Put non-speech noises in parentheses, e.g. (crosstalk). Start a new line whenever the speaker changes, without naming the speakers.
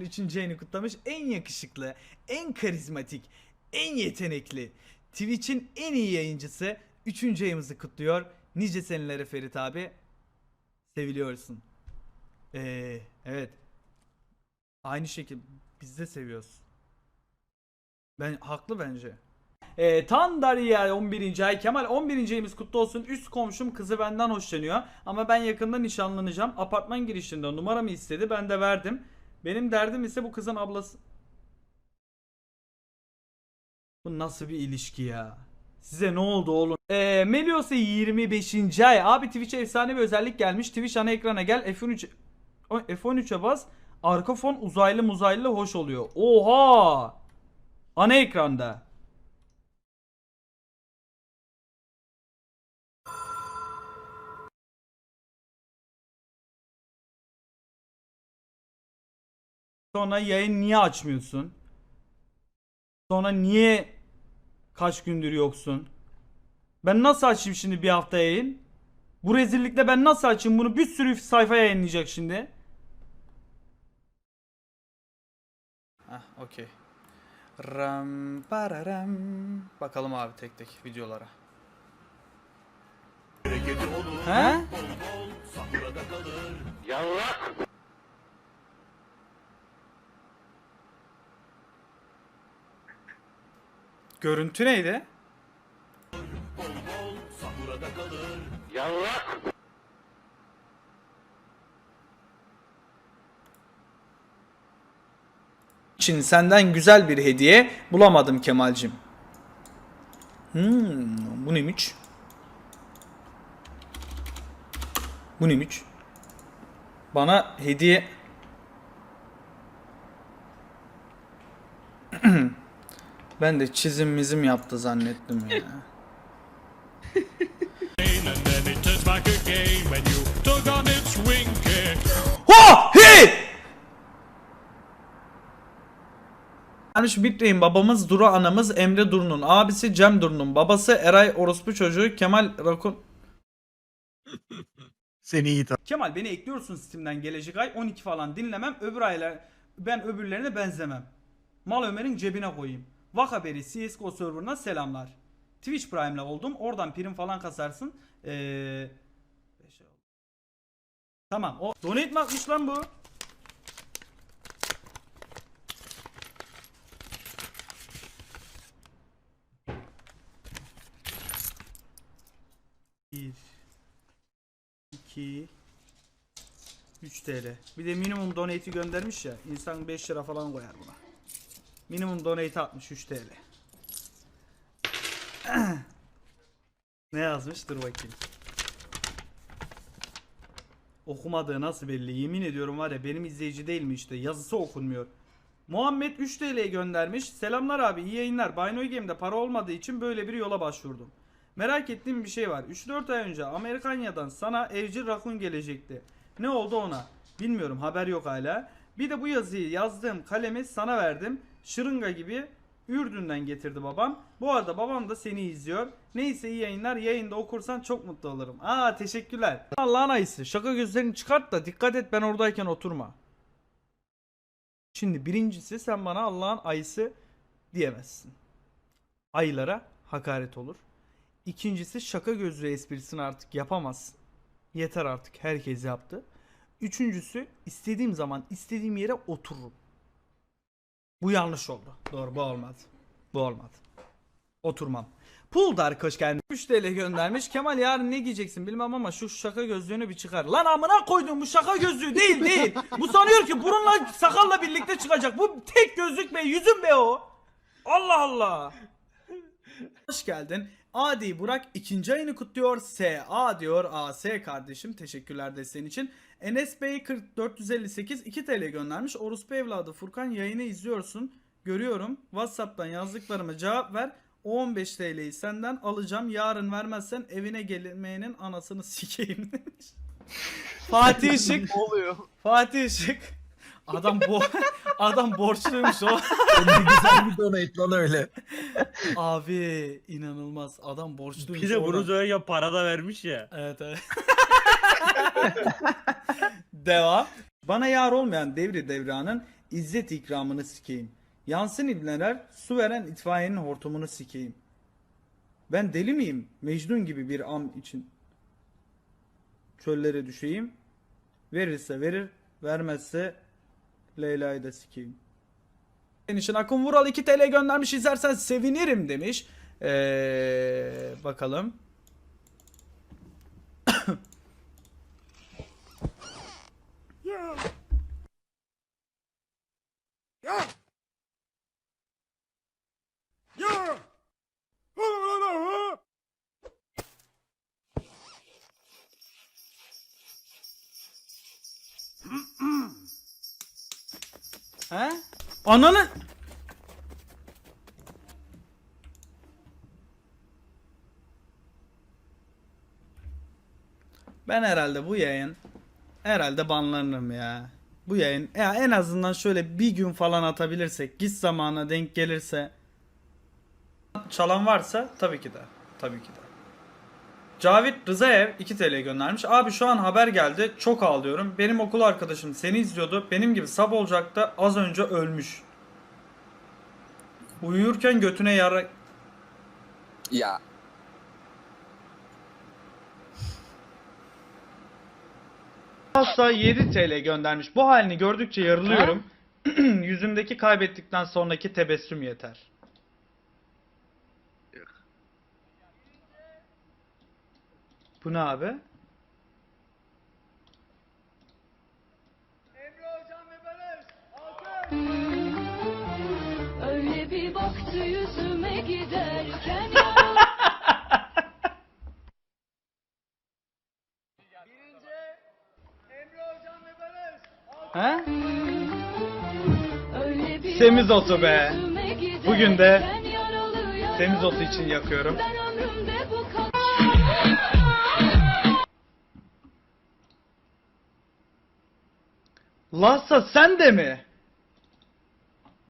Üçüncü yayını kutlamış. En yakışıklı, en karizmatik, en yetenekli, Twitch'in en iyi yayıncısı. Üçüncü yayımızı kutluyor. Nice senelere Ferit abi. Seviliyorsun. Ee, evet. Aynı şekilde biz de seviyoruz. Ben haklı bence. E, Tandarya 11. ay Kemal 11. ayımız kutlu olsun. Üst komşum kızı benden hoşlanıyor. Ama ben yakında nişanlanacağım. Apartman girişinde numaramı istedi. Ben de verdim. Benim derdim ise bu kızın ablası. Bu nasıl bir ilişki ya? Size ne oldu oğlum? Ee, Melios'a 25. ay. Abi Twitch'e efsane bir özellik gelmiş. Twitch ana ekrana gel. F13 O- F13'e bas. Arka fon uzaylı muzaylı hoş oluyor. Oha! Ana ekranda. Sonra yayın niye açmıyorsun? Sonra niye kaç gündür yoksun? Ben nasıl açayım şimdi bir hafta yayın? Bu rezillikle ben nasıl açayım bunu? Bir sürü sayfa yayınlayacak şimdi. Ah, okey. Ram pararam. Bakalım abi tek tek videolara. He? Görüntü neydi? için senden güzel bir hediye bulamadım Kemal'cim. Hmm, bu neymiş? Bu neymiş? Bana hediye... (clears throat) ben de çizim mizim yaptı zannettim ya. Ha! Hey! Gelmiş Bitreyin babamız Duru anamız Emre Duru'nun abisi Cem Duru'nun babası Eray orospu çocuğu Kemal Rakun
Seni iyi
Kemal beni ekliyorsun Steam'den gelecek ay 12 falan dinlemem öbür aylar ben öbürlerine benzemem. Mal Ömer'in cebine koyayım. Vak haberi CSGO serverına selamlar. Twitch Prime'la oldum. Oradan prim falan kasarsın. Ee... Tamam. O donate mi lan bu? Bir, iki, 3 TL. Bir de minimum donate'i göndermiş ya. İnsan 5 lira falan koyar buna. Minimum donate atmış 3 TL. ne yazmış? Dur bakayım. Okumadığı nasıl belli? Yemin ediyorum var ya benim izleyici değil mi işte? Yazısı okunmuyor. Muhammed 3 TL'ye göndermiş. Selamlar abi iyi yayınlar. Binoy Game'de para olmadığı için böyle bir yola başvurdum. Merak ettiğim bir şey var. 3-4 ay önce Amerikanya'dan sana evcil rakun gelecekti. Ne oldu ona? Bilmiyorum haber yok hala. Bir de bu yazıyı yazdığım kalemi sana verdim. Şırınga gibi Ürdün'den getirdi babam. Bu arada babam da seni izliyor. Neyse iyi yayınlar. Yayında okursan çok mutlu olurum. Aa teşekkürler. Allah'ın ayısı. Şaka gözlerini çıkart da dikkat et ben oradayken oturma. Şimdi birincisi sen bana Allah'ın ayısı diyemezsin. Ayılara hakaret olur. İkincisi şaka gözlü esprisini artık yapamazsın. Yeter artık herkes yaptı. Üçüncüsü istediğim zaman istediğim yere otururum. Bu yanlış oldu. Doğru bu olmadı. Bu olmadı. Oturmam. Puldar hoş geldin. 3 TL göndermiş. Kemal yarın ne giyeceksin bilmem ama şu şaka gözlüğünü bir çıkar. Lan amına koydum bu şaka gözlüğü değil değil. bu sanıyor ki burunla sakalla birlikte çıkacak. Bu tek gözlük be yüzüm be o. Allah Allah. Hoş geldin. Adi Burak ikinci ayını kutluyor. SA diyor. AS kardeşim. Teşekkürler desteğin için. Enes Bey 4458 2 TL göndermiş. Orospu evladı Furkan yayını izliyorsun. Görüyorum. Whatsapp'tan yazdıklarıma cevap ver. O 15 TL'yi senden alacağım. Yarın vermezsen evine gelmeyenin anasını sikeyim demiş. (laughs) Fatih Işık.
oluyor?
Fatih Işık. Adam bo (laughs) adam borçluymuş o. (laughs)
Ne güzel bir donate lan öyle.
Abi inanılmaz. Adam borçluymuş.
Bir de
oradan-
bunu söyleyince para da vermiş ya.
Evet evet. (laughs) Devam. Bana yar olmayan Devri Devran'ın İzzet ikramını sikeyim. Yansın ibneler su veren itfaiyenin hortumunu sikeyim. Ben deli miyim? Mecnun gibi bir am için. Çöllere düşeyim. Verirse verir, vermezse Leyla'yı da sikeyim. Senin için Akın Vural 2 TL göndermiş izlersen sevinirim demiş. Ee, bakalım. He? Ananı... Ben herhalde bu yayın herhalde banlanırım ya. Bu yayın ya en azından şöyle bir gün falan atabilirsek, git zamana denk gelirse çalan varsa tabii ki de. Tabii ki de. Cavit Rızaev 2 TL göndermiş. Abi şu an haber geldi. Çok ağlıyorum. Benim okul arkadaşım seni izliyordu. Benim gibi sab olacaktı. Az önce ölmüş. Uyurken götüne yara...
Ya
Hasta 7 TL göndermiş. Bu halini gördükçe yarılıyorum. (clears throat) Yüzümdeki kaybettikten sonraki tebessüm yeter. Bu ne abi?
Öyle bir baktı yüzüme giderken
He?
öyle bir
Semizotu
baktı
be.
yüzüme giderken
Bugün de
yaralı
Semizotu için yakıyorum. Lassa sen de mi?